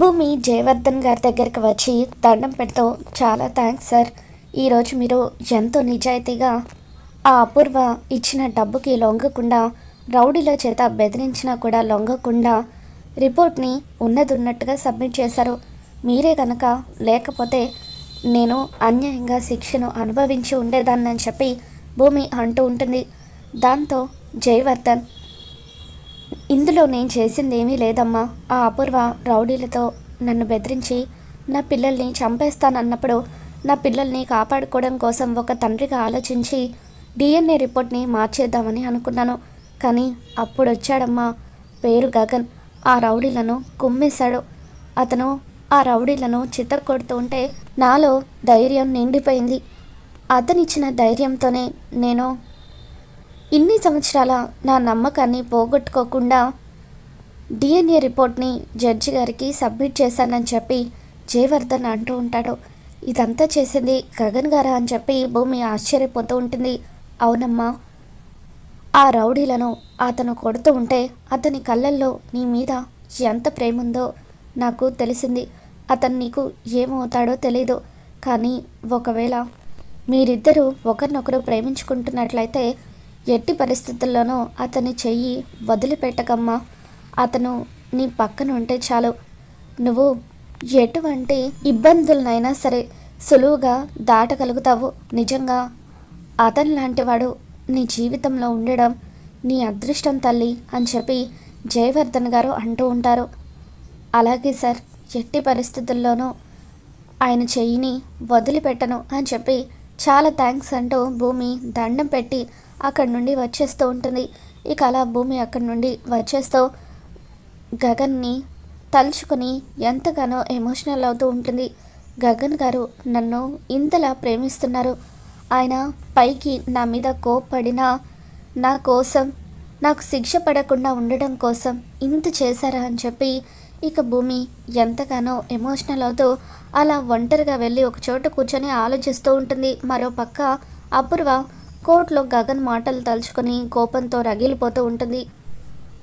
భూమి జయవర్ధన్ గారి దగ్గరికి వచ్చి దండం పెడుతూ చాలా థ్యాంక్స్ సార్ ఈరోజు మీరు ఎంతో నిజాయితీగా ఆ అపూర్వ ఇచ్చిన డబ్బుకి లొంగకుండా రౌడీల చేత బెదిరించినా కూడా లొంగకుండా రిపోర్ట్ని ఉన్నది ఉన్నట్టుగా సబ్మిట్ చేశారు. మీరే కనుక లేకపోతే నేను అన్యాయంగా శిక్షను అనుభవించి ఉండేదాన్ని అని చెప్పి భూమి అంటూ ఉంటుంది. దాంతో జయవర్ధన్ ఇందులో నేను చేసింది ఏమీ లేదమ్మా. ఆ అపూర్వ రౌడీలతో నన్ను బెదిరించి నా పిల్లల్ని చంపేస్తానన్నప్పుడు నా పిల్లల్ని కాపాడుకోవడం కోసం ఒక తండ్రిగా ఆలోచించి డిఎన్ఏ రిపోర్ట్ని మార్చేద్దామని అనుకున్నాను. కానీ అప్పుడు వచ్చాడమ్మా పేరు గగన్. ఆ రౌడీలను కుమ్మేశాడు. అతను ఆ రౌడీలను చిత్తకొడుతూ ఉంటే నాలో ధైర్యం నిండిపోయింది. అతనిచ్చిన ధైర్యంతోనే నేను ఇన్ని సంవత్సరాల నా నమ్మకాన్ని పోగొట్టుకోకుండా డిఎన్ఏ రిపోర్ట్ని జడ్జి గారికి సబ్మిట్ చేశానని చెప్పి జయవర్ధన్ అంటూ ఉంటాడు. ఇదంతా చేసింది గగన్ గారా అని చెప్పి భూమి ఆశ్చర్యపోతూ ఉంటుంది. అవునమ్మా. ఆ రౌడీలను అతను కొడుతూ ఉంటే అతని కళ్ళల్లో నీ మీద ఎంత ప్రేమ ఉందో నాకు తెలిసింది. అతను నీకు ఏమవుతాడో తెలీదు. కానీ ఒకవేళ మీరిద్దరూ ఒకరినొకరు ప్రేమించుకుంటున్నట్లయితే ఎట్టి పరిస్థితుల్లోనూ అతని చెయ్యి వదిలిపెట్టకమ్మా. అతను నీ పక్కన ఉంటే చాలు. నువ్వు ఎటువంటి ఇబ్బందులనైనా సరే సులువుగా దాటగలుగుతావు. నిజంగా అతని లాంటి వాడు నీ జీవితంలో ఉండడం నీ అదృష్టం తల్లి అని చెప్పి జయవర్ధన్ గారు అంటూ ఉంటారు. అలాగే సార్ ఎట్టి పరిస్థితుల్లోనూ ఆయన చెయ్యిని వదిలిపెట్టను అని చెప్పి చాలా థ్యాంక్స్ అంటూ భూమి దండం పెట్టి అక్కడి నుండి వచ్చేస్తూ ఉంటుంది. ఇక అలా భూమి అక్కడి నుండి వచ్చేస్తూ గగన్ని తలుచుకొని ఎంతగానో ఎమోషనల్ అవుతూ ఉంటుంది. గగన్ గారు నన్ను ఇంతలా ప్రేమిస్తున్నారు. ఆయన పైకి నా మీద కోప్పడినా నా కోసం నాకు శిక్ష పడకుండా ఉండడం కోసం ఇంత చేశారా అని చెప్పి ఇక భూమి ఎంతగానో ఎమోషనల్ అవుతూ అలా ఒంటరిగా వెళ్ళి ఒక చోట కూర్చొని ఆలోచిస్తూ ఉంటుంది. మరో పక్క అపూర్వ కోర్టులో గగన్ మాటలు తలుచుకొని కోపంతో రగిలిపోతూ ఉంటుంది.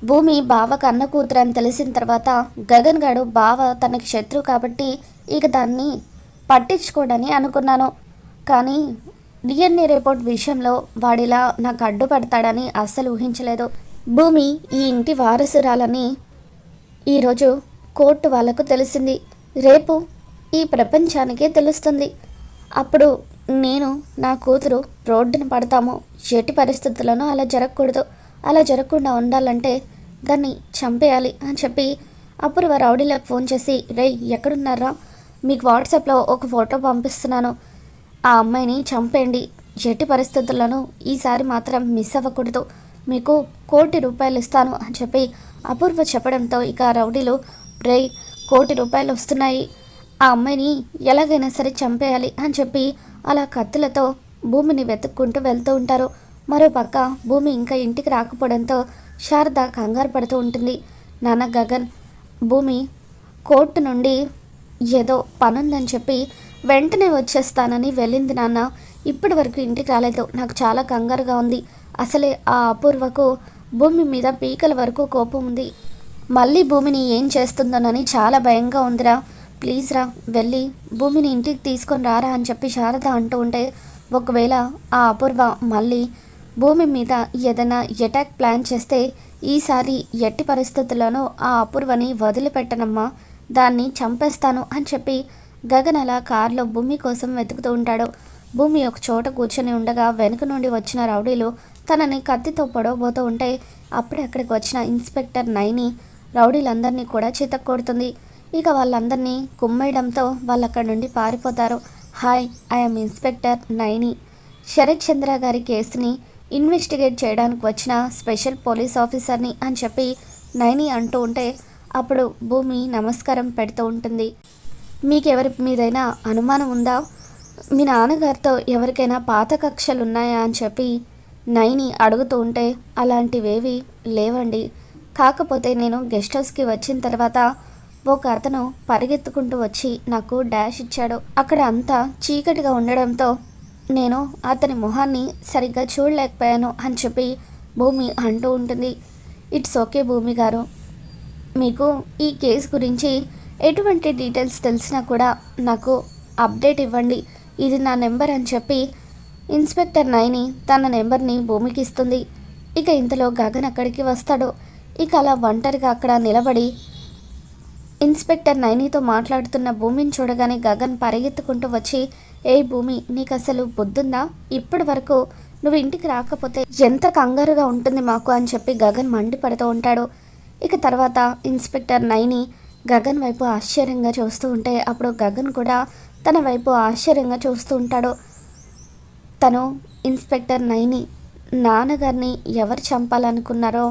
భూమి బావ కన్న కూతురు అని తెలిసిన తర్వాత గగన్ గాడు బావ తనకి శత్రువు కాబట్టి ఇక దాన్ని పట్టించుకోడని అనుకున్నాను. కానీ డిఎన్ఏ రిపోర్ట్ విషయంలో వాడిలా నాకు అడ్డుపడతాడని అస్సలు ఊహించలేదు. భూమి ఈ ఇంటి వారసురాలని ఈరోజు కోర్టు వాళ్ళకు తెలిసింది. రేపు ఈ ప్రపంచానికే తెలుస్తుంది. అప్పుడు నేను నా కూతురు రోడ్డున పడతాము. ఎట్టి పరిస్థితుల్లోనూ అలా జరగకూడదు. అలా జరగకుండా ఉండాలంటే దాన్ని చంపేయాలి అని చెప్పి అపూర్వ రౌడీలకు ఫోన్ చేసి రే ఎక్కడున్నారా? మీకు వాట్సాప్లో ఒక ఫోటో పంపిస్తున్నాను. ఆ అమ్మాయిని చంపేయండి. ఎట్టి పరిస్థితుల్లోనూ ఈసారి మాత్రం మిస్ అవ్వకూడదు. మీకు కోటి రూపాయలు ఇస్తాను అని చెప్పి అపూర్వ చెప్పడంతో ఇక రౌడీలు రే కోటి రూపాయలు వస్తున్నాయి. ఆ అమ్మాయిని ఎలాగైనా సరే చంపేయాలి అని చెప్పి అలా కత్తులతో భూమిని వెతుక్కుంటూ వెళ్తూ ఉంటారు. మరోపక్క భూమి ఇంకా ఇంటికి రాకపోవడంతో శారద కంగారు పడుతూ ఉంటుంది. నాన్న గగన్ భూమి కోర్టు నుండి ఏదో పనుందని చెప్పి వెంటనే వచ్చేస్తానని వెళ్ళింది నాన్న. ఇప్పటి వరకు ఇంటికి రాలేదు. నాకు చాలా కంగారుగా ఉంది. అసలే ఆ అపూర్వకు భూమి మీద పీకల వరకు కోపం ఉంది. మళ్ళీ భూమిని ఏం చేస్తుందోనని చాలా భయంగా ఉందిరా. ప్లీజ్ రా వెళ్ళి భూమిని ఇంటికి తీసుకొని రారా అని చెప్పి శారద అంటూ ఉంటే ఒకవేళ ఆ అపూర్వ మళ్ళీ భూమి మీద ఏదైనా అటాక్ ప్లాన్ చేస్తే ఈసారి ఎట్టి పరిస్థితుల్లోనూ ఆ అపూర్వని వదిలిపెట్టనమ్మా. దాన్ని చంపేస్తాను అని చెప్పి గగన్ అలా కారులో భూమి కోసం వెతుకుతూ ఉంటాడు. భూమి ఒక చోట కూర్చొని ఉండగా వెనుక నుండి వచ్చిన రౌడీలు తనని కత్తితో పొడవబోతూ ఉంటే అప్పుడే అక్కడికి వచ్చిన ఇన్స్పెక్టర్ నైని రౌడీలందరినీ కూడా చితక్కొడుతుంది. ఇక వాళ్ళందరినీ కుమ్మేయడంతో వాళ్ళు అక్కడి నుండి పారిపోతారు. Hi I'm inspector Naini. Sarath Chandra గారి కేసుని ఇన్వెస్టిగేట్ చేయడానికి వచ్చిన స్పెషల్ పోలీస్ ఆఫీసర్ని అని చెప్పి నైని అంటూ ఉంటే అప్పుడు భూమి నమస్కారం పెడుతూ ఉంటుంది. మీకు ఎవరి మీదైనా అనుమానం ఉందా? మీ నాన్నగారితో ఎవరికైనా పాత కక్షలు ఉన్నాయా అని చెప్పి నైని అడుగుతూ ఉంటే అలాంటివేవి లేవండి. కాకపోతే నేను గెస్ట్ హౌస్కి వచ్చిన తర్వాత ఒక అతను పరిగెత్తుకుంటూ వచ్చి నాకు డాష్ ఇచ్చాడు. అక్కడ అంతా చీకటిగా ఉండడంతో నేను అతని మొహాన్ని సరిగ్గా చూడలేకపోయాను అని చెప్పి భూమి అంటూ ఉంటుంది. ఇట్స్ ఓకే భూమి గారు. మీకు ఈ కేసు గురించి ఎటువంటి డీటెయిల్స్ తెలిసినా కూడా నాకు అప్డేట్ ఇవ్వండి. ఇది నా నెంబర్ అని చెప్పి ఇన్స్పెక్టర్ నైని తన నెంబర్ని భూమికి ఇస్తుంది. ఇక ఇంతలో గగన్ అక్కడికి వస్తాడు. ఇక అలా ఒంటరిగా అక్కడ నిలబడి ఇన్స్పెక్టర్ నైనీతో మాట్లాడుతున్న భూమిని చూడగానే గగన్ పరిగెత్తుకుంటూ వచ్చి ఏ భూమి నీకు అసలు బుద్ధుందా ఇప్పటి వరకు నువ్వు ఇంటికి రాకపోతే ఎంత కంగారుగా ఉంటుంది మాకు అని చెప్పి గగన్ మండిపడుతూ ఉంటాడు. ఇక తర్వాత ఇన్స్పెక్టర్ నైని గగన్ వైపు ఆశ్చర్యంగా చూస్తూ ఉంటే అప్పుడు గగన్ కూడా తన వైపు ఆశ్చర్యంగా చూస్తూ ఉంటాడు. తను ఇన్స్పెక్టర్ నైని నాన్నగారిని ఎవరు చంపాలనుకున్నారో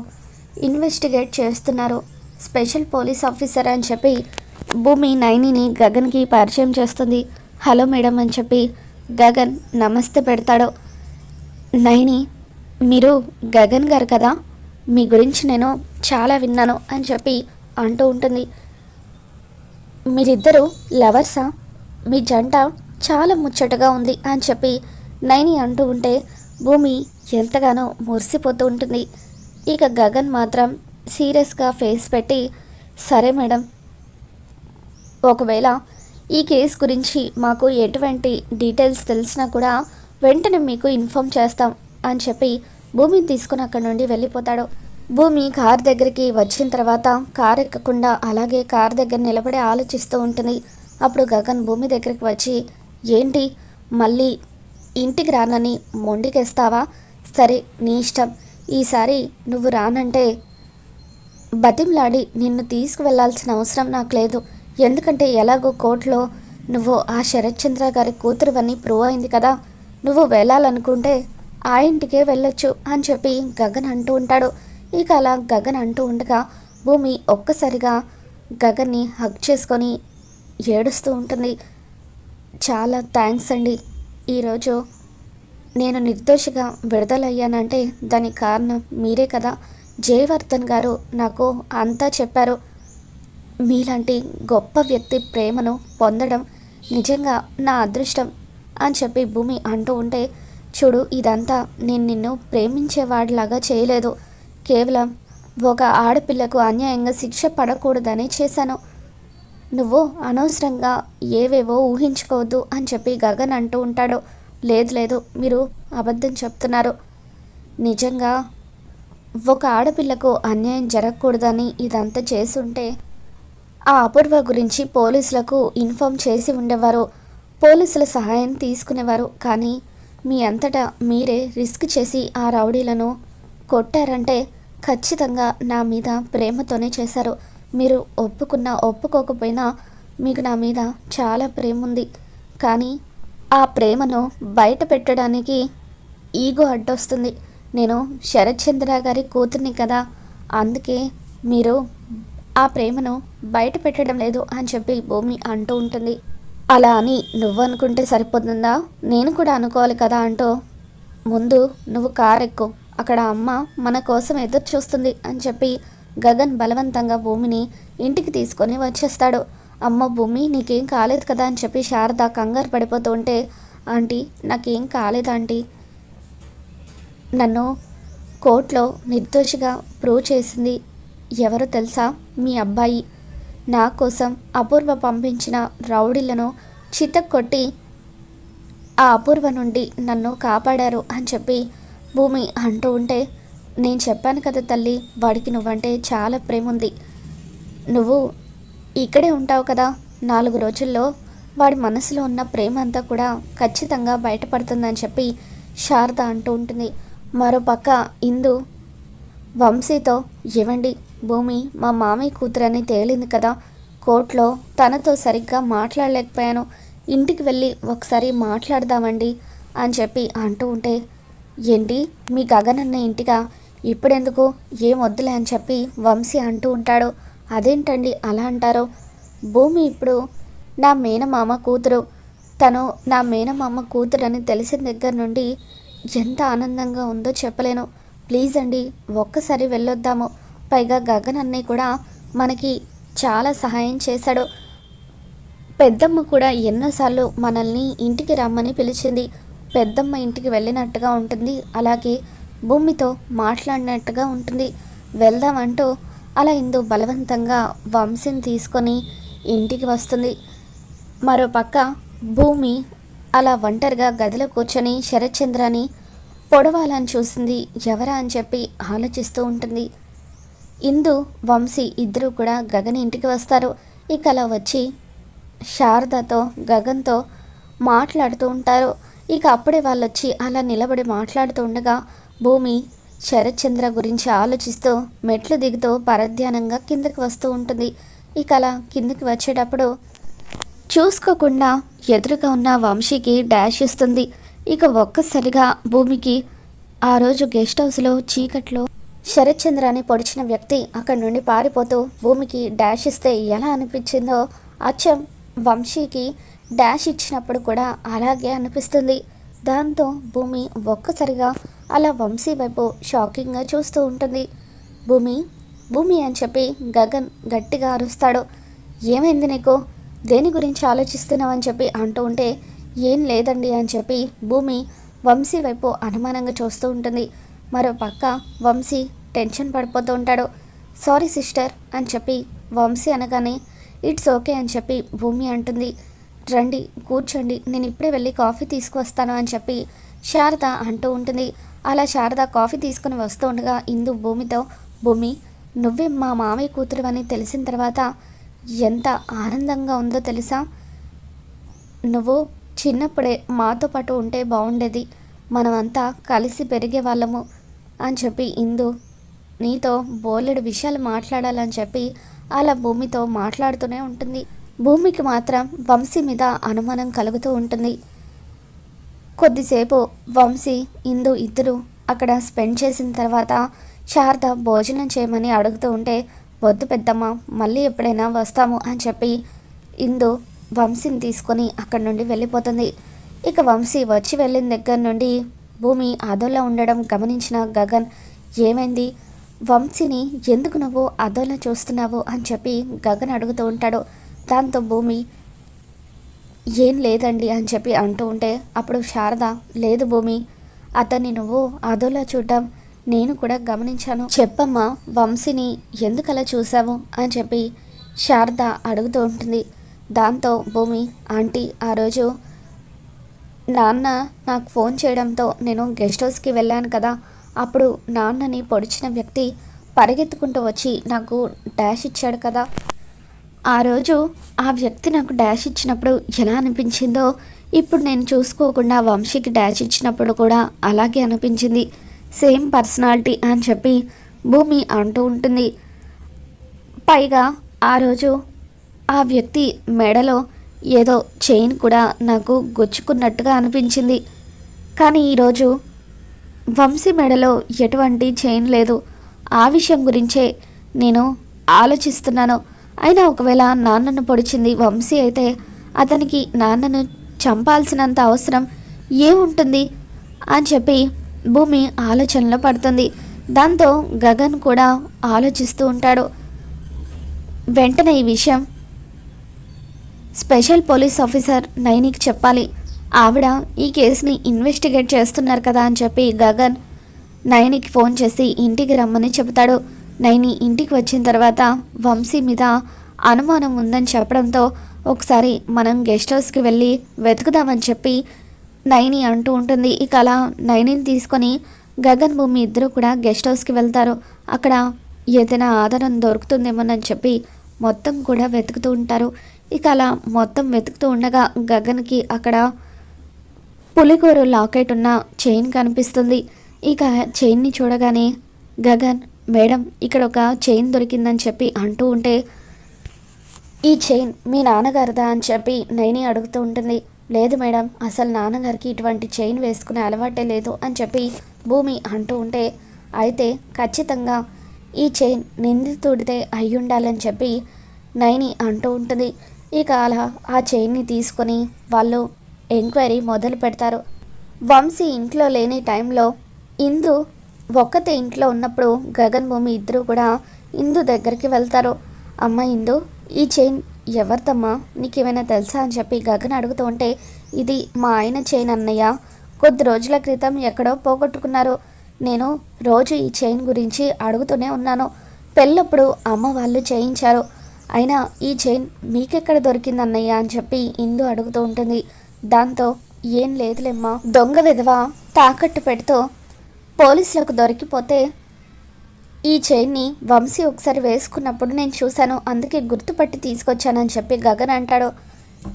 ఇన్వెస్టిగేట్ చేస్తున్నారు. స్పెషల్ పోలీస్ ఆఫీసర్ అని చెప్పి భూమి నైనిని గగన్కి పరిచయం చేస్తుంది. హలో మేడం అని చెప్పి గగన్ నమస్తే పెడతాడు. నైని మీరు గగన్ గారు కదా? మీ గురించి నేను చాలా విన్నాను అని చెప్పి అంటూ ఉంటుంది. మీరిద్దరూ లవర్సా? మీ జంట చాలా ముచ్చటగా ఉంది అని చెప్పి నైని అంటూ ఉంటే భూమి ఎంతగానో మురిసిపోతూ ఉంటుంది. ఇక గగన్ మాత్రం సీరియస్గా ఫేస్ పెట్టి సరే మేడం ఒకవేళ ఈ కేసు గురించి మాకు ఎటువంటి డీటెయిల్స్ తెలిసినా కూడా వెంటనే మీకు ఇన్ఫామ్ చేస్తాం అని చెప్పి భూమిని తీసుకుని అక్కడి నుండి వెళ్ళిపోతాడు. భూమి కార్ దగ్గరికి వచ్చిన తర్వాత కార్ ఎక్కకుండా అలాగే కార్ దగ్గర నిలబడి ఆలోచిస్తూ ఉంటుంది. అప్పుడు గగన్ భూమి దగ్గరికి వచ్చి ఏంటి మళ్ళీ ఇంటికి రానని మొండికేస్తావా? సరే నీ ఇష్టం. ఈసారి నువ్వు రానంటే బతిమ్లాడి నిన్ను తీసుకువెళ్ళాల్సిన అవసరం నాకు లేదు. ఎందుకంటే ఎలాగో కోర్టులో నువ్వు ఆ శరత్చంద్ర గారి కూతురువని ప్రూవ్ అయింది కదా. నువ్వు వెళ్ళాలనుకుంటే ఆ ఇంటికే వెళ్ళొచ్చు అని చెప్పి గగన్ అంటూ ఉంటాడు. ఇక అలా గగన్ అంటూ ఉండగా భూమి ఒక్కసారిగా గగన్ని హగ్ చేసుకొని ఏడుస్తూ ఉంటుంది. చాలా థ్యాంక్స్ అండి. ఈరోజు నేను నిర్దోషిగా విడుదలయ్యానంటే దానికి కారణం మీరే కదా. జయవర్ధన్ గారు నాకు అంతా చెప్పారు. మీలాంటి గొప్ప వ్యక్తి ప్రేమను పొందడం నిజంగా నా అదృష్టం అని చెప్పి భూమి అంటూ ఉంటే చూడు ఇదంతా నేను నిన్ను ప్రేమించేవాడిలాగా చేయలేదు. కేవలం ఒక ఆడపిల్లకు అన్యాయంగా శిక్ష పడకూడదని చేశాను. నువ్వు అనవసరంగా ఏవేవో ఊహించుకోవద్దు అని చెప్పి గగన్ అంటూ ఉంటాడు. లేదు లేదు మీరు అబద్ధం చెప్తున్నారు. నిజంగా ఒక ఆడపిల్లకు అన్యాయం జరగకూడదని ఇదంతా చేసుంటే ఆ అపూర్వ గురించి పోలీసులకు ఇన్ఫామ్ చేసి ఉండేవారు. పోలీసుల సహాయం తీసుకునేవారు. కానీ మీ అంతటా మీరే రిస్క్ చేసి ఆ రౌడీలను కొట్టారంటే ఖచ్చితంగా నా మీద ప్రేమతోనే చేశారు. మీరు ఒప్పుకున్నా ఒప్పుకోకపోయినా మీకు నా మీద చాలా ప్రేమ ఉంది కానీ ఆ ప్రేమను బయట పెట్టడానికి ఈగో అడ్డొస్తుంది. నేను శరత్చంద్ర గారి కూతుర్ని కదా అందుకే మీరు ఆ ప్రేమను బయట పెట్టడం లేదు అని చెప్పి భూమి అంటూ ఉంటుంది. అలా అని నువ్వు అనుకుంటే సరిపోతుందా? నేను కూడా అనుకోవాలి కదా అంటూ ముందు నువ్వు కారు అక్కడ అమ్మ మన కోసం ఎదురు చూస్తుంది అని చెప్పి గగన్ బలవంతంగా భూమిని ఇంటికి తీసుకొని వచ్చేస్తాడు. అమ్మ భూమి నీకేం కాలేదు కదా అని చెప్పి శారద కంగారు పడిపోతూ ఉంటే ఆంటీ నాకేం కాలేదు ఆంటీ. నన్ను కోర్టులో నిర్దోషిగా ప్రూవ్ చేసింది ఎవరో తెలుసా? మీ అబ్బాయి. నా కోసం అపూర్వ పంపించిన రౌడీలను చితక్కొట్టి ఆ అపూర్వ నుండి నన్ను కాపాడారు అని చెప్పి భూమి అంటూ ఉంటే నేను చెప్పాను కదా తల్లి వాడికి నువ్వంటే చాలా ప్రేమ ఉంది నువ్వు ఇక్కడే ఉంటావు కదా. నాలుగు రోజుల్లో వాడి మనసులో ఉన్న ప్రేమ అంతా కూడా ఖచ్చితంగా బయటపడుతుందని చెప్పి శారద అంటూ ఉంటుంది. మరోపక్క ఇందు వంశీతో ఇవ్వండి భూమి మా మామయ్య కూతురని తేలింది కదా. కోర్టులో తనతో సరిగ్గా మాట్లాడలేకపోయాను. ఇంటికి వెళ్ళి ఒకసారి మాట్లాడదామండి అని చెప్పి అంటూ ఉంటే ఏంటి మీ గగనన్న ఇంటిగా ఇప్పుడెందుకు? ఏం వద్దులే అని చెప్పి వంశీ అంటూ ఉంటాడు. అదేంటండి అలా అంటారు? భూమి ఇప్పుడు నా మేనమామ కూతురు. తను నా మేనమామ కూతురు అని తెలిసిన దగ్గర నుండి ఎంత ఆనందంగా ఉందో చెప్పలేను. ప్లీజ్ అండి ఒక్కసారి వెళ్ళొద్దాము. పైగా గగన్ అన్నయ్య కూడా మనకి చాలా సహాయం చేశాడు. పెద్దమ్మ కూడా ఎన్నోసార్లు మనల్ని ఇంటికి రమ్మని పిలిచింది. పెద్దమ్మ ఇంటికి వెళ్ళినట్టుగా ఉంటుంది. అలాగే భూమితో మాట్లాడినట్టుగా ఉంటుంది. వెళ్దామంటూ అలా ఇందు బలవంతంగా వంశీని తీసుకొని ఇంటికి వస్తుంది. మరోపక్క భూమి అలా ఒంటరిగా గదిలో కూర్చొని శరత్చంద్రని పొడవాలని చూసింది ఎవరా అని చెప్పి ఆలోచిస్తూ ఉంటుంది. ఇందు వంశీ ఇద్దరూ కూడా గగన్ ఇంటికి వస్తారు. ఇక అలా వచ్చి శారదతో గగన్తో మాట్లాడుతూ ఉంటారు. ఇక అప్పుడే వాళ్ళు వచ్చి అలా నిలబడి మాట్లాడుతూ ఉండగా భూమి శరత్చంద్ర గురించి ఆలోచిస్తూ మెట్లు దిగుతూ పరధ్యానంగా కిందకి వస్తూ ఉంటుంది. ఇక అలా కిందకి వచ్చేటప్పుడు చూసుకోకుండా ఎదురుగా ఉన్న వంశీకి డాష్ ఇస్తుంది. ఇక ఒక్కసారిగా భూమికి ఆ రోజు గెస్ట్ హౌస్లో చీకట్లో శరత్చంద్రాన్ని పొడిచిన వ్యక్తి అక్కడి నుండి పారిపోతూ భూమికి డాష్ ఇస్తే ఎలా అనిపించిందో అచ్చం వంశీకి డాష్ ఇచ్చినప్పుడు కూడా అలాగే అనిపిస్తుంది. దాంతో భూమి ఒక్కసారిగా అలా వంశీ వైపు షాకింగ్గా చూస్తూ ఉంటుంది. భూమి భూమి అని చెప్పి గగన్ గట్టిగా అరుస్తాడు. ఏమైంది నీకు? దేని గురించి ఆలోచిస్తున్నావు అని చెప్పి అంటూ ఉంటే ఏం లేదండి అని చెప్పి భూమి వంశీ వైపు అనుమానంగా చూస్తూ ఉంటుంది. మరో పక్క వంశీ టెన్షన్ పడిపోతూ ఉంటాడు. సారీ సిస్టర్ అని చెప్పి వంశీ అనగానే ఇట్స్ ఓకే అని చెప్పి భూమి అంటుంది. రండి కూర్చోండి నేను ఇప్పుడే వెళ్ళి కాఫీ తీసుకువస్తాను అని చెప్పి శారద అంటూ ఉంటుంది. అలా శారద కాఫీ తీసుకుని వస్తూ ఉండగా ఇందు భూమితో భూమి నువ్వే మా మామయ్య కూతురు అని తెలిసిన తర్వాత ఎంత ఆనందంగా ఉందో తెలుసా? నువ్వు చిన్నప్పుడే మాతో పాటు ఉంటే బాగుండేది మనమంతా కలిసి పెరిగే వాళ్ళము అని చెప్పి ఇందు నీతో బోలెడు విషయాలు మాట్లాడాలని చెప్పి అలా భూమితో మాట్లాడుతూనే ఉంటుంది. భూమికి మాత్రం వంశీ మీద అనుమానం కలుగుతూ ఉంటుంది. కొద్దిసేపు వంశీ ఇందు ఇద్దరు అక్కడ స్పెండ్ చేసిన తర్వాత శారద భోజనం చేయమని అడుగుతూ ఉంటే వద్దు పెద్దమ్మ మళ్ళీ ఎప్పుడైనా వస్తాము అని చెప్పి ఇందు వంశీని తీసుకొని అక్కడి నుండి వెళ్ళిపోతుంది. ఇక వంశీ వచ్చి వెళ్ళిన దగ్గర నుండి భూమి అదోలా ఉండడం గమనించిన గగన్ ఏమైంది? వంశీని ఎందుకు నువ్వు అదోలా చూస్తున్నావు? అని చెప్పి గగన్ అడుగుతూ ఉంటాడు. దాంతో భూమి ఏం లేదండి అని చెప్పి అంటూ ఉంటే అప్పుడు శారద లేదు భూమి అతన్ని నువ్వు అదోలా చూడటం నేను కూడా గమనించాను. చెప్పమ్మా వంశీని ఎందుకు అలా చూసావు అని చెప్పి శారద అడుగుతూ ఉంటుంది. దాంతో భూమి ఆంటీ ఆ రోజు నాన్న నాకు ఫోన్ చేయడంతో నేను గెస్ట్ హౌస్కి వెళ్ళాను కదా. అప్పుడు నాన్నని పొడిచిన వ్యక్తి పరిగెత్తుకుంటూ వచ్చి నాకు డాష్ ఇచ్చాడు కదా. ఆ రోజు ఆ వ్యక్తి నాకు డాష్ ఇచ్చినప్పుడు ఎలా అనిపించిందో ఇప్పుడు నేను చూసుకోకుండా వంశీకి డాష్ ఇచ్చినప్పుడు కూడా అలాగే అనిపించింది. సేమ్ పర్సనాలిటీ అని చెప్పి భూమి అంటూ ఉంటుంది. పైగా ఆ రోజు ఆ వ్యక్తి మెడలో ఏదో చైన్ కూడా నాకు గుచ్చుకున్నట్టుగా అనిపించింది. కానీ ఈరోజు వంశీ మెడలో ఎటువంటి చైన్ లేదు. ఆ విషయం గురించే నేను ఆలోచిస్తున్నాను. అయినా ఒకవేళ నాన్నను పొడిచింది వంశీ అయితే అతనికి నాన్నను చంపాల్సినంత అవసరం ఏముంటుంది అని చెప్పి భూమి ఆలోచనలో పడుతుంది. దాంతో గగన్ కూడా ఆలోచిస్తూ ఉంటాడు. వెంటనే ఈ విషయం స్పెషల్ పోలీస్ ఆఫీసర్ నైనికి చెప్పాలి. ఆవిడ ఈ కేసుని ఇన్వెస్టిగేట్ చేస్తున్నారు కదా అని చెప్పి గగన్ నయనికి ఫోన్ చేసి ఇంటికి రమ్మని చెబుతాడు. నయని ఇంటికి వచ్చిన తర్వాత వంశీ మీద అనుమానం ఉందని చెప్పడంతో ఒకసారి మనం గెస్ట్ హౌస్కి వెళ్ళి వెతుకుదామని చెప్పి నైని అంటూ ఉంటుంది. ఇక అలా నైనిని తీసుకొని గగన్ భూమి ఇద్దరు కూడా గెస్ట్ హౌస్కి వెళ్తారు. అక్కడ ఏదైనా ఆధారం దొరుకుతుందేమోనని చెప్పి మొత్తం కూడా వెతుకుతూ ఉంటారు. ఇక అలా మొత్తం వెతుకుతూ ఉండగా గగన్కి అక్కడ పులికూరు లాకెట్ ఉన్న చైన్ కనిపిస్తుంది. ఇక చైన్ని చూడగానే గగన్ మేడం ఇక్కడ ఒక చైన్ దొరికిందని చెప్పి అంటూ ఉంటే ఈ చైన్ మీ నాన్నగారిదా? అని చెప్పి నైని అడుగుతూ ఉంటుంది. లేదు మేడం అసలు నాన్నగారికి ఇటువంటి చైన్ వేసుకునే అలవాటే లేదు అని చెప్పి భూమి అంటూ ఉంటే అయితే ఖచ్చితంగా ఈ చైన్ నిందితుడితే అయ్యుండాలని ఉండాలని చెప్పి నైని అంటూ ఉంటుంది. ఇక అలా ఆ చైన్ని తీసుకొని వాళ్ళు ఎంక్వైరీ మొదలు పెడతారు. వంశీ ఇంట్లో లేని టైంలో ఇందు ఒక్కతే ఇంట్లో ఉన్నప్పుడు గగన్ భూమి ఇద్దరు కూడా ఇందు దగ్గరికి వెళ్తారు. అమ్మ ఇందు ఈ చైన్ ఎవరిదమ్మా? నీకేమైనా తెలుసా అని చెప్పి గగన్ అడుగుతూ ఉంటే ఇది మా ఆయన చైన్ అన్నయ్య కొద్ది రోజుల క్రితం ఎక్కడో పోగొట్టుకున్నారు. నేను రోజు ఈ చైన్ గురించి అడుగుతూనే ఉన్నాను. పెళ్ళప్పుడు అమ్మ వాళ్ళు చేయించారు. అయినా ఈ చైన్ మీకెక్కడ దొరికింది అన్నయ్య అని చెప్పి ఇందు అడుగుతూ ఉంటుంది. దాంతో ఏం లేదులేమ్మా. దొంగ విధవ? తాకట్టు పెడుతూ పోలీసులకు దొరికిపోతే ఈ చైన్ని వంశీ ఒకసారి వేసుకున్నప్పుడు నేను చూశాను. అందుకే గుర్తుపట్టి తీసుకొచ్చానని చెప్పి గగన్ అంటాడు.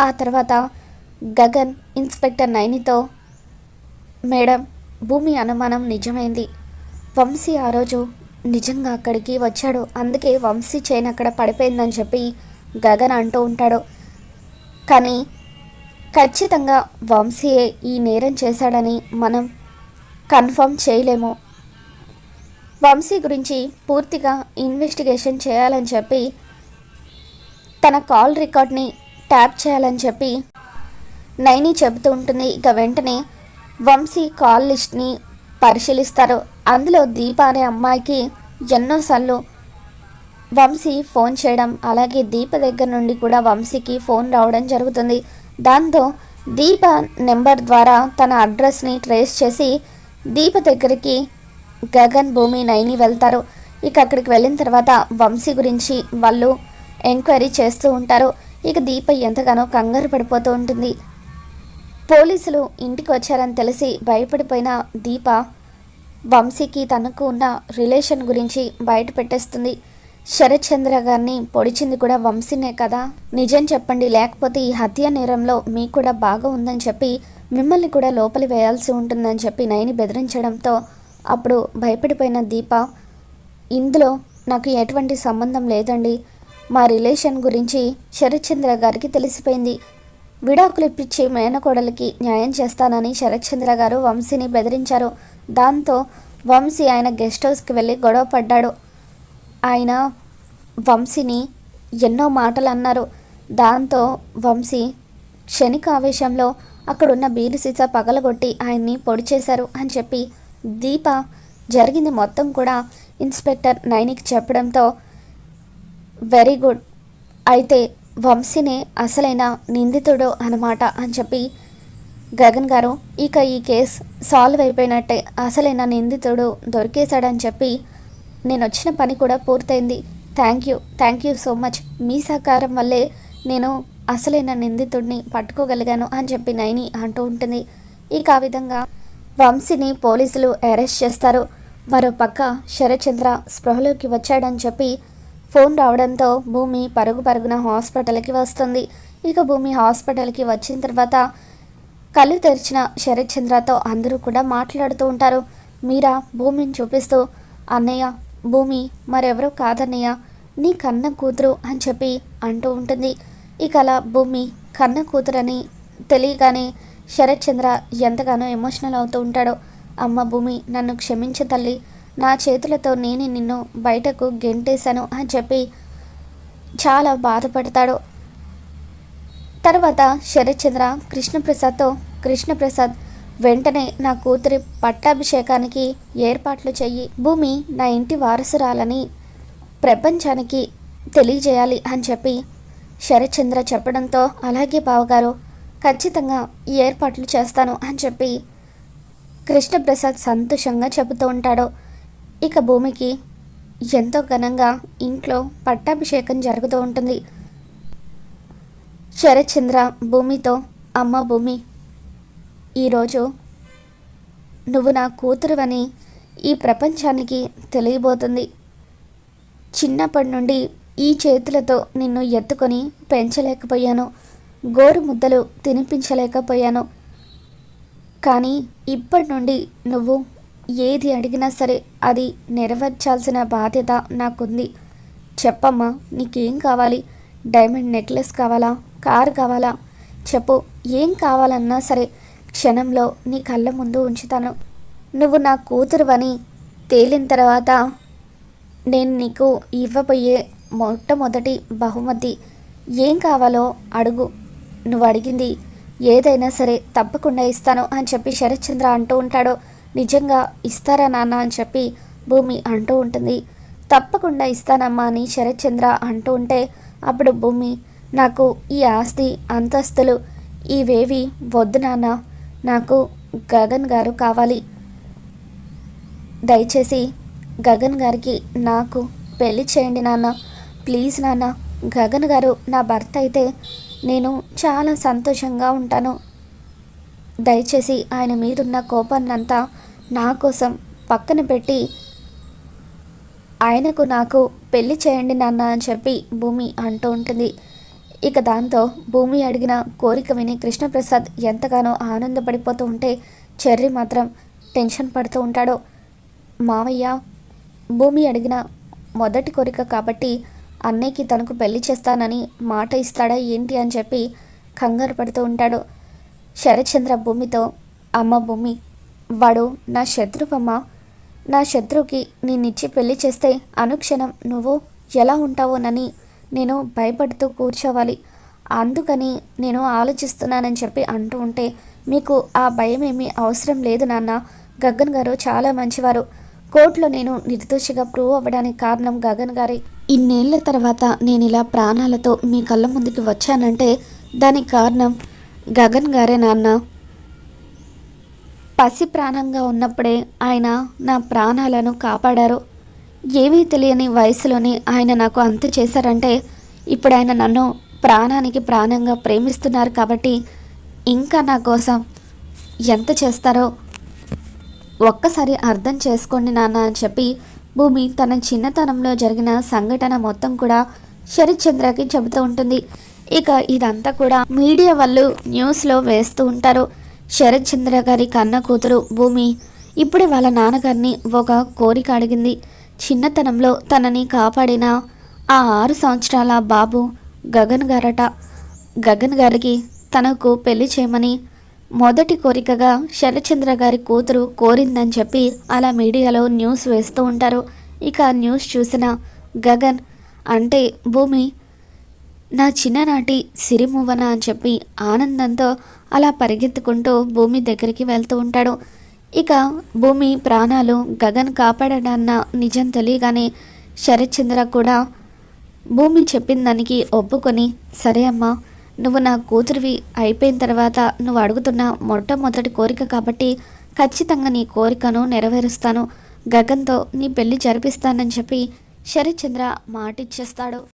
ఆ తర్వాత గగన్ ఇన్స్పెక్టర్ నైనితో మేడం భూమి అనుమానం నిజమైంది. వంశీ ఆ రోజు నిజంగా అక్కడికి వచ్చాడు. అందుకే వంశీ చైన్ అక్కడ పడిపోయిందని చెప్పి గగన్ అంటూ ఉంటాడు. కానీ ఖచ్చితంగా వంశీయే ఈ నేరం చేశాడని మనం కన్ఫర్మ్ చేయలేము. వంశీ గురించి పూర్తిగా ఇన్వెస్టిగేషన్ చేయాలని చెప్పి తన కాల్ రికార్డ్ని ట్యాప్ చేయాలని చెప్పి నైని చెబుతూ ఉంటుంది. ఇక వెంటనే వంశీ కాల్ లిస్ట్ని పరిశీలిస్తారు. అందులో దీప అనే అమ్మాయికి ఎన్నోసార్లు వంశీ ఫోన్ చేయడం అలాగే దీప దగ్గర నుండి కూడా వంశీకి ఫోన్ రావడం జరుగుతుంది. దాంతో దీప నెంబర్ ద్వారా తన అడ్రస్ని ట్రేస్ చేసి దీప దగ్గరికి గగన్ భూమి నైని వెళ్తారు. ఇక అక్కడికి వెళ్ళిన తర్వాత వంశీ గురించి వాళ్ళు ఎంక్వైరీ చేస్తూ ఉంటారు. ఇక దీప ఎంతగానో కంగారు పడిపోతూ ఉంటుంది. పోలీసులు ఇంటికి వచ్చారని తెలిసి భయపడిపోయిన దీప వంశీకి తనకు ఉన్న రిలేషన్ గురించి బయట పెట్టేస్తుంది. శరత్ చంద్ర గారిని పొడిచింది కూడా వంశీనే కదా? నిజం చెప్పండి లేకపోతే ఈ హత్య నేరంలో మీకు కూడా బాగా ఉందని చెప్పి మిమ్మల్ని కూడా లోపలి వేయాల్సి ఉంటుందని చెప్పి నయని బెదిరించడంతో అప్పుడు భయపడిపోయిన దీప ఇందులో నాకు ఎటువంటి సంబంధం లేదండి. మా రిలేషన్ గురించి శరత్చంద్ర గారికి తెలిసిపోయింది. విడాకులు ఇప్పించి మేనకోడలికి న్యాయం చేస్తానని శరత్చంద్ర గారు వంశీని బెదిరించారు. దాంతో వంశీ ఆయన గెస్ట్ హౌస్కి వెళ్ళి గొడవ పడ్డాడు. ఆయన వంశీని ఎన్నో మాటలు అన్నారు. దాంతో వంశీ క్షణిక ఆవేశంలో అక్కడున్న బీరు సీసా పగలగొట్టి ఆయన్ని పొడి చేశారు అని చెప్పి దీప జరిగింది మొత్తం కూడా ఇన్స్పెక్టర్ నైనికి చెప్పడంతో వెరీ గుడ్. అయితే వంశీనే అసలైన నిందితుడు అనమాట అని చెప్పి గగన్ గారు ఇక ఈ కేస్ సాల్వ్ అయిపోయినట్టే. అసలైన నిందితుడు దొరికేశాడని చెప్పి నేను వచ్చిన పని కూడా పూర్తయింది. Thank you. Thank you so much. మీ సహకారం వల్లే నేను అసలైన నిందితుడిని పట్టుకోగలిగాను అని చెప్పి నైని అంటూ ఉంటుంది. ఇక ఆ విధంగా వంశీని పోలీసులు అరెస్ట్ చేస్తారు. మరో పక్క శరత్చంద్ర స్పృహలోకి వచ్చాడని చెప్పి ఫోన్ రావడంతో భూమి పరుగు పరుగున హాస్పిటల్కి వస్తుంది. ఇక భూమి హాస్పిటల్కి వచ్చిన తర్వాత కళ్ళు తెరిచిన శరత్చంద్రతో అందరూ కూడా మాట్లాడుతూ ఉంటారు. మీరా భూమిని చూపిస్తూ అన్నయ్య భూమి మరెవరో కాదన్నయ్య నీ కన్న కూతురు అని చెప్పి అంటూ ఉంటుంది. ఇక అలా భూమి కన్న కూతురని తెలియగానే శరత్చంద్ర ఎంతగానో ఎమోషనల్ అవుతూ ఉంటాడో. అమ్మ భూమి నన్ను క్షమించు తల్లి. నా చేతులతో నేనే నిన్ను బయటకు గెంటేశాను అని చెప్పి చాలా బాధపడతాడు. తర్వాత శరత్చంద్ర కృష్ణప్రసాద్తో కృష్ణప్రసాద్ వెంటనే నా కూతురి పట్టాభిషేకానికి ఏర్పాట్లు చెయ్యి. భూమి నా ఇంటి వారసురాలని ప్రపంచానికి తెలియజేయాలి అని చెప్పి శరత్చంద్ర చెప్పడంతో అలాగే బావగారు ఖచ్చితంగా ఈ ఏర్పాట్లు చేస్తాను అని చెప్పి కృష్ణప్రసాద్ సంతోషంగా చెబుతూ ఉంటాడు. ఇక భూమికి ఎంతో ఘనంగా ఇంట్లో పట్టాభిషేకం జరుగుతూ ఉంటుంది. శరత్చంద్ర భూమితో అమ్మ భూమి ఈరోజు నువ్వు నా కూతురువని ఈ ప్రపంచానికి తెలియబోతుంది. చిన్నప్పటి నుండి ఈ చేతులతో నిన్ను ఎత్తుకొని పెంచలేకపోయాను. గోరు ముద్దలు తినిపించలేకపోయాను. కానీ ఇప్పటి నుండి నువ్వు ఏది అడిగినా సరే అది నెరవేర్చాల్సిన బాధ్యత నాకుంది. చెప్పమ్మా నీకేం కావాలి? డైమండ్ నెక్లెస్ కావాలా? కార్ కావాలా? చెప్పు ఏం కావాలన్నా సరే క్షణంలో నీ కళ్ళ ముందు ఉంచుతాను. నువ్వు నా కూతురువని తేలిన తర్వాత నేను నీకు ఇవ్వబోయే మొట్టమొదటి బహుమతి ఏం కావాలో అడుగు. నువ్వు అడిగింది ఏదైనా సరే తప్పకుండా ఇస్తాను అని చెప్పి శరత్చంద్ర అంటూ ఉంటాడు. నిజంగా ఇస్తారా నాన్న? అని చెప్పి భూమి అంటూ ఉంటుంది. తప్పకుండా ఇస్తానమ్మా అని శరత్చంద్ర అంటూ ఉంటే అప్పుడు భూమి నాకు ఈ ఆస్తి అంతస్తులు ఇవేవి వద్దు నాన్న. నాకు గగన్ గారు కావాలి. దయచేసి గగన్ గారికి నాకు పెళ్ళి చేయండి నాన్న. ప్లీజ్ నాన్న గగన్ గారు నా భర్త అయితే నేను చాలా సంతోషంగా ఉంటాను. దయచేసి ఆయన మీదున్న కోపాన్నంతా నా కోసం పక్కన పెట్టి ఆయనకు నాకు పెళ్ళి చేయండి నాన్న అని చెప్పి భూమి అంటూ ఉంటుంది. ఇక దాంతో భూమి అడిగిన కోరిక విని కృష్ణప్రసాద్ ఎంతగానో ఆనందపడిపోతూ ఉంటే చెర్రి మాత్రం టెన్షన్ పడుతూ ఉంటాడు. మావయ్య భూమి అడిగిన మొదటి కోరిక కాబట్టి అన్నయ్యకి తనకు పెళ్ళి చేస్తానని మాట ఇస్తాడా ఏంటి అని చెప్పి కంగారు పడుతూ ఉంటాడు. శరత్చంద్ర భూమితో అమ్మ భూమి వాడు నా శత్రువమ్మ. నా శత్రువుకి నేనిచ్చి పెళ్ళి చేస్తే అనుక్షణం నువ్వు ఎలా ఉంటావోనని నేను భయపడుతూ కూర్చోవాలి. అందుకని నేను ఆలోచిస్తున్నానని చెప్పి అంటూ ఉంటే మీకు ఆ భయం ఏమీ అవసరం లేదు నాన్న. గగన్ గారు చాలా మంచివారు. కోర్టులో నేను నిర్దోషిగా ప్రూవ్ అవ్వడానికి కారణం గగన్ గారి. ఇన్నేళ్ళ తర్వాత నేను ఇలా ప్రాణాలతో మీ కళ్ళ ముందుకు వచ్చానంటే దానికి కారణం గగన్ గారే నాన్న. పసి ప్రాణంగా ఉన్నప్పుడే ఆయన నా ప్రాణాలను కాపాడారు. ఏమీ తెలియని వయసులోనే ఆయన నాకు అంత చేశారంటే ఇప్పుడు ఆయన నన్ను ప్రాణానికి ప్రాణంగా ప్రేమిస్తున్నారు కాబట్టి ఇంకా నా కోసం ఎంత చేస్తారో ఒక్కసారి అర్థం చేసుకోండి నాన్న అని చెప్పి భూమి తన చిన్నతనంలో జరిగిన సంఘటన మొత్తం కూడా శరత్చంద్రకి చెబుతూ ఉంటుంది. ఇక ఇదంతా కూడా మీడియా వాళ్ళు న్యూస్లో వేస్తూ ఉంటారు. శరత్చంద్ర గారి కన్న కూతురు భూమి ఇప్పుడే వాళ్ళ నాన్నగారిని ఒక కోరిక అడిగింది. చిన్నతనంలో తనని కాపాడిన ఆ ఆరు సంవత్సరాల బాబు గగన్ గారట. గగన్ గారికి తనకు పెళ్ళి చేయమని మొదటి కోరికగా శరచంద్ర గారి కూతురు కోరిందని చెప్పి అలా మీడియాలో న్యూస్ వేస్తూ ఉంటారు. ఇక న్యూస్ చూసిన గగన్ అంటే భూమి నా చిన్ననాటి సిరిమువ్వన అని చెప్పి ఆనందంతో అలా పరిగెత్తుకుంటూ భూమి దగ్గరికి వెళ్తూ ఉంటాడు. ఇక భూమి ప్రాణాలు గగన్ కాపాడడన్న నిజం తెలియగానే శరత్చంద్ర కూడా భూమి చెప్పిన దానికి ఒప్పుకొని సరే అమ్మా నువ్వు నా కూతురివి అయిపోయిన తర్వాత నువ్వు అడుగుతున్న మొట్టమొదటి కోరిక కాబట్టి ఖచ్చితంగా నీ కోరికను నెరవేరుస్తాను. గగన్తో నీ పెళ్ళి జరిపిస్తానని చెప్పి శరత్చంద్ర మాటిచ్చేస్తాడు.